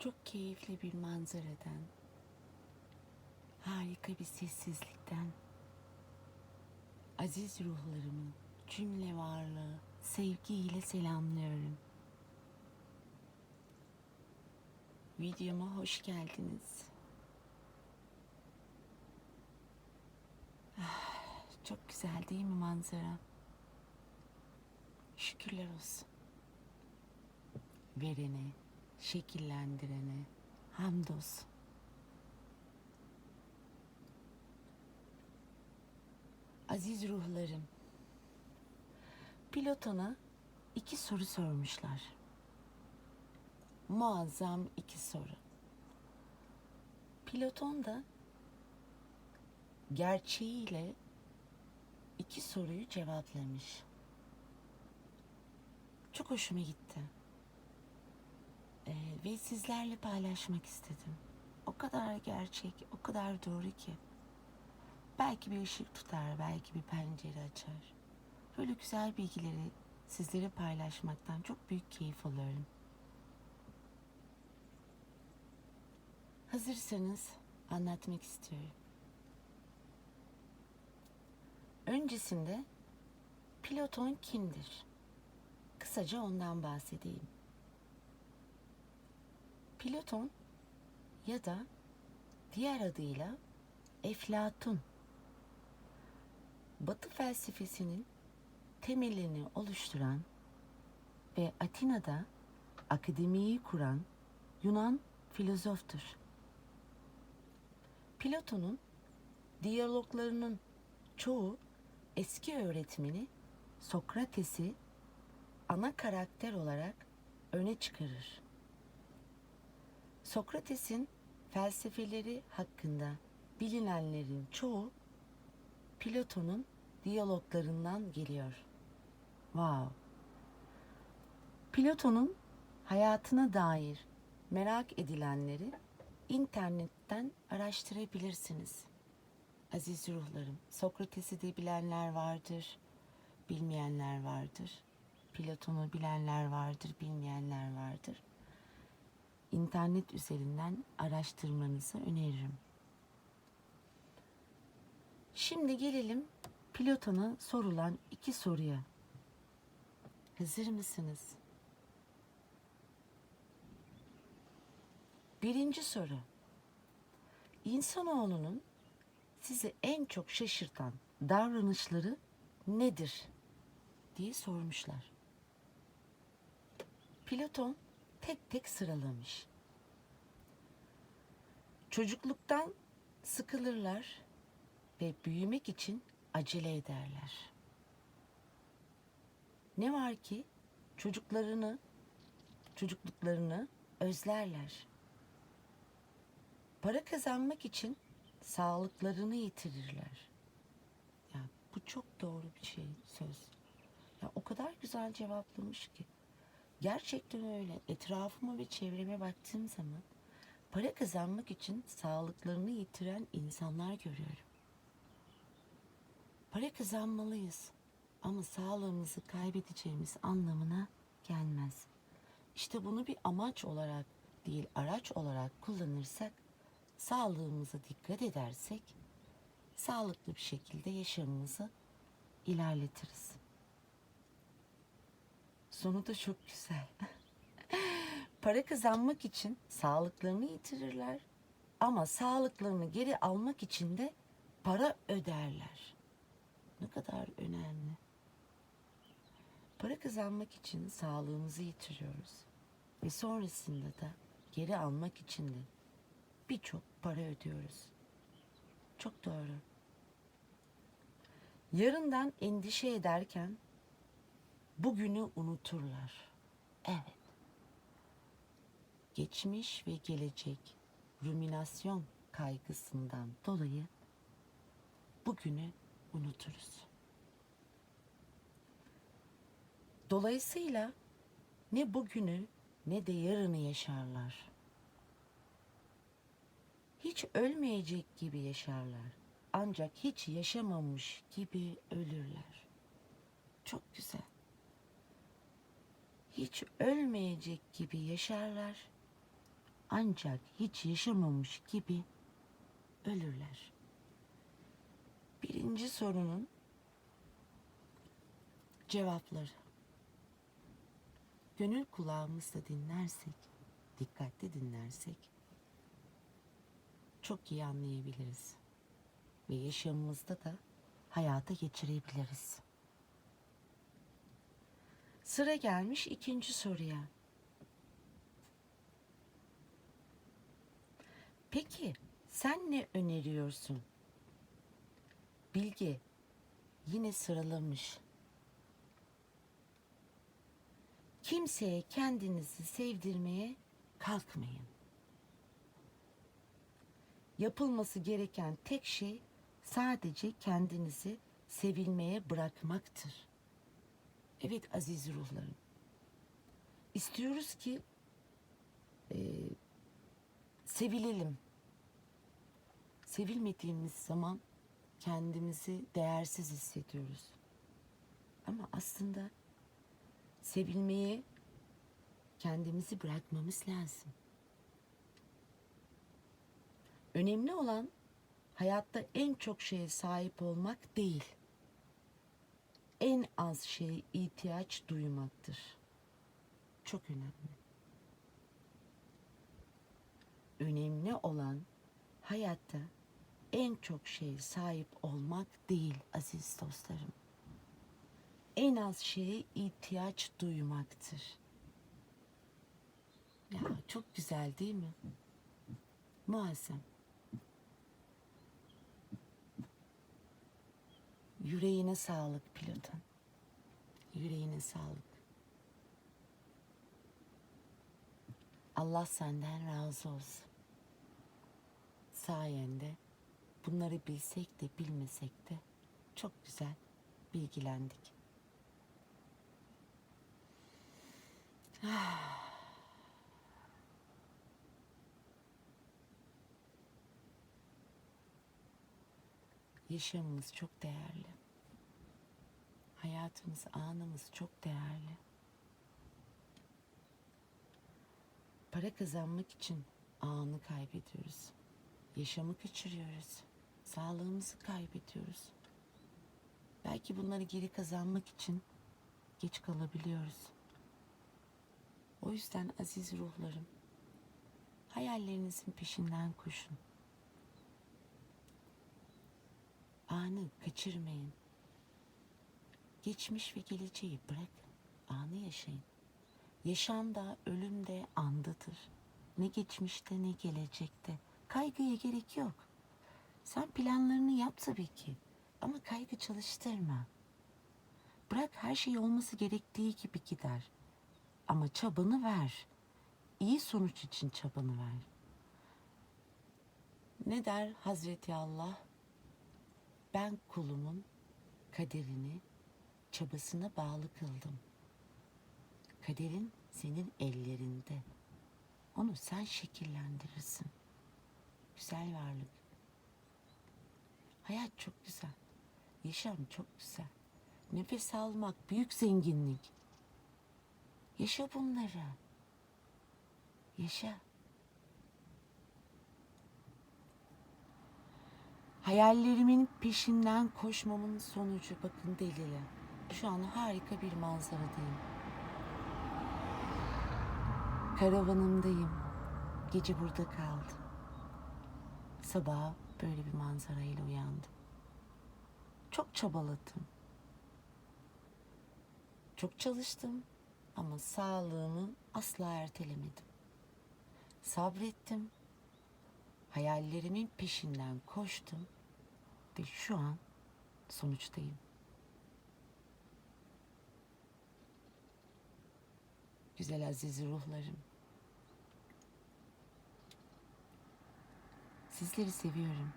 çok keyifli bir manzaradan, harika bir sessizlikten, aziz ruhlarımı cümle varlığı sevgiyle selamlıyorum. Videoma hoş geldiniz. Çok güzel değil mi manzara? Şükürler olsun. Verene, şekillendirene hamdolsun. Aziz ruhlarım, pilotona iki soru sormuşlar. Muazzam iki soru. Piloton da gerçeğiyle iki soruyu cevaplamış. Çok hoşuma gitti. Ee, ve sizlerle paylaşmak istedim. O kadar gerçek, o kadar doğru ki. Belki bir ışık tutar, belki bir pencere açar. Böyle güzel bilgileri sizlere paylaşmaktan çok büyük keyif alıyorum. Hazırsanız anlatmak istiyorum. Öncesinde Platon kimdir? Kısaca ondan bahsedeyim. Platon ya da diğer adıyla Eflatun Batı felsefesinin temelini oluşturan ve Atina'da akademiyi kuran Yunan filozoftur. Platon'un diyaloglarının çoğu eski öğretmeni Sokrates'i ana karakter olarak öne çıkarır. Sokrates'in felsefeleri hakkında bilinenlerin çoğu Platon'un diyaloglarından geliyor. Wow. Platon'un hayatına dair merak edilenleri internetten araştırabilirsiniz. Aziz ruhlarım, Sokrates'i de bilenler vardır, bilmeyenler vardır. Platon'u bilenler vardır, bilmeyenler vardır. İnternet üzerinden araştırmanızı öneririm. Şimdi gelelim Platon'a sorulan iki soruya. Hazır mısınız? Birinci soru. İnsanoğlunun sizi en çok şaşırtan davranışları nedir? diye sormuşlar. Platon tek tek sıralamış. Çocukluktan sıkılırlar ve büyümek için acele ederler. Ne var ki çocuklarını, çocukluklarını özlerler. Para kazanmak için sağlıklarını yitirirler. Ya bu çok doğru bir şey söz. Ya o kadar güzel cevaplamış ki. Gerçekten öyle. Etrafıma ve çevreme baktığım zaman para kazanmak için sağlıklarını yitiren insanlar görüyorum. Para kazanmalıyız ama sağlığımızı kaybedeceğimiz anlamına gelmez. İşte bunu bir amaç olarak değil araç olarak kullanırsak, sağlığımıza dikkat edersek sağlıklı bir şekilde yaşamımızı ilerletiriz. Sonu da çok güzel. Para kazanmak için sağlıklarını yitirirler ama sağlıklarını geri almak için de para öderler. Ne kadar önemli. Para kazanmak için sağlığımızı yitiriyoruz ve sonrasında da geri almak için de birçok para ödüyoruz. Çok doğru. Yarından endişe ederken bugünü unuturlar. Evet. Geçmiş ve gelecek ruminasyon kaygısından dolayı bugünü unuturuz. Dolayısıyla ne bugünü ne de yarını yaşarlar. Hiç ölmeyecek gibi yaşarlar. Ancak hiç yaşamamış gibi ölürler. Çok güzel. Hiç ölmeyecek gibi yaşarlar. ancak hiç yaşamamış gibi ölürler. Birinci sorunun cevapları. Gönül kulağımızla dinlersek, dikkatli dinlersek çok iyi anlayabiliriz ve yaşamımızda da hayata geçirebiliriz. Sıra gelmiş ikinci soruya. Peki sen ne öneriyorsun? Bilge yine sıralamış. Kimseye kendinizi sevdirmeye kalkmayın. Yapılması gereken tek şey sadece kendinizi sevilmeye bırakmaktır. Evet aziz ruhlarım. İstiyoruz ki e, sevilelim. Sevilmediğimiz zaman kendimizi değersiz hissediyoruz. Ama aslında sevilmeye kendimizi bırakmamız lazım. Önemli olan hayatta en çok şeye sahip olmak değil. En az şeye ihtiyaç duymaktır. Çok önemli. Önemli olan hayatta en çok şeye sahip olmak değil aziz dostlarım. En az şeye ihtiyaç duymaktır. Ya çok güzel değil mi? Muazzam. Yüreğine sağlık pilotun. Yüreğine sağlık. Allah senden razı olsun. Sayende bunları bilsek de bilmesek de çok güzel bilgilendik. Yaşamımız çok değerli. Hayatımız, anımız çok değerli. Para kazanmak için anı kaybediyoruz. Yaşamı kaçırıyoruz. Sağlığımızı kaybediyoruz. Belki bunları geri kazanmak için geç kalabiliyoruz. O yüzden aziz ruhlarım, hayallerinizin peşinden koşun. Anı kaçırmayın. Geçmiş ve geleceği bırakın. Anı yaşayın. Yaşam da ölüm de andadır. Ne geçmişte ne gelecekte. Kaygıya gerek yok. Sen planlarını yap tabii ki. Ama kaygı çalıştırma. Bırak her şey olması gerektiği gibi gider. Ama çabanı ver. İyi sonuç için çabanı ver. Ne der Hazreti Allah? Ben kulumun kaderini çabasına bağlı kıldım. Kaderin senin ellerinde. Onu sen şekillendirirsin. Güzel varlık. Hayat çok güzel. Yaşam çok güzel. Nefes almak büyük zenginlik. Yaşa bunları. Yaşa. Hayallerimin peşinden koşmamın sonucu bakın delili. Şu an harika bir manzaradayım. Karavanımdayım. Gece burada kaldım. Sabah böyle bir manzarayla uyandım. Çok çabaladım. Çok çalıştım ama sağlığımı asla ertelemedim. Sabrettim. Hayallerimin peşinden koştum ve şu an sonuçtayım. Güzel aziz ruhlarım. Sizleri seviyorum.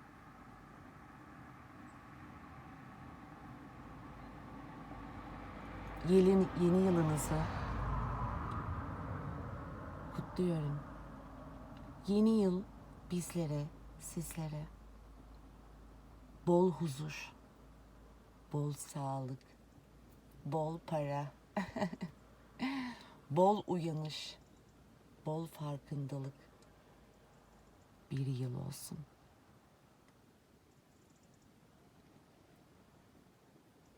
Yeni, yeni yılınızı kutluyorum. Yeni yıl bizlere, sizlere bol huzur, bol sağlık, bol para, bol uyanış, bol farkındalık, bir yıl olsun.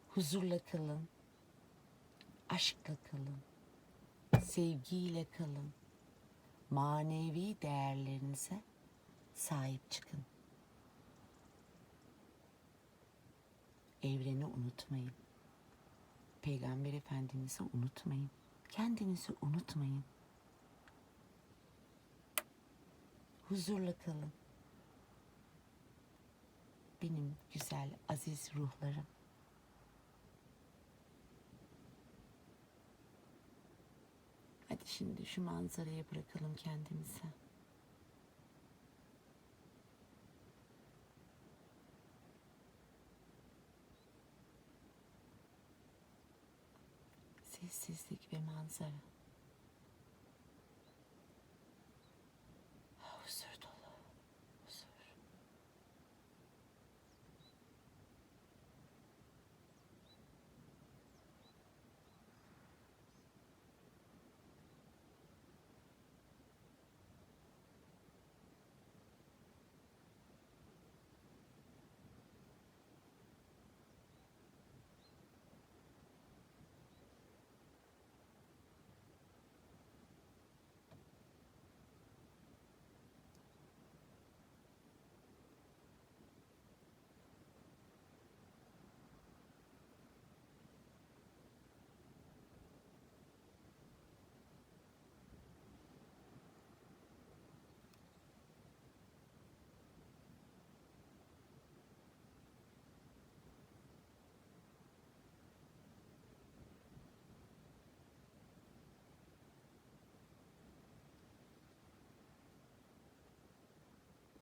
Huzurla kalın, aşkla kalın, sevgiyle kalın, manevi değerlerinize sahip çıkın. Evreni unutmayın. Peygamber Efendimiz'i unutmayın. Kendinizi unutmayın. Huzurla kalın. Benim güzel, aziz ruhlarım. Hadi şimdi şu manzaraya bırakalım kendimizi. Sessizlik ve manzara.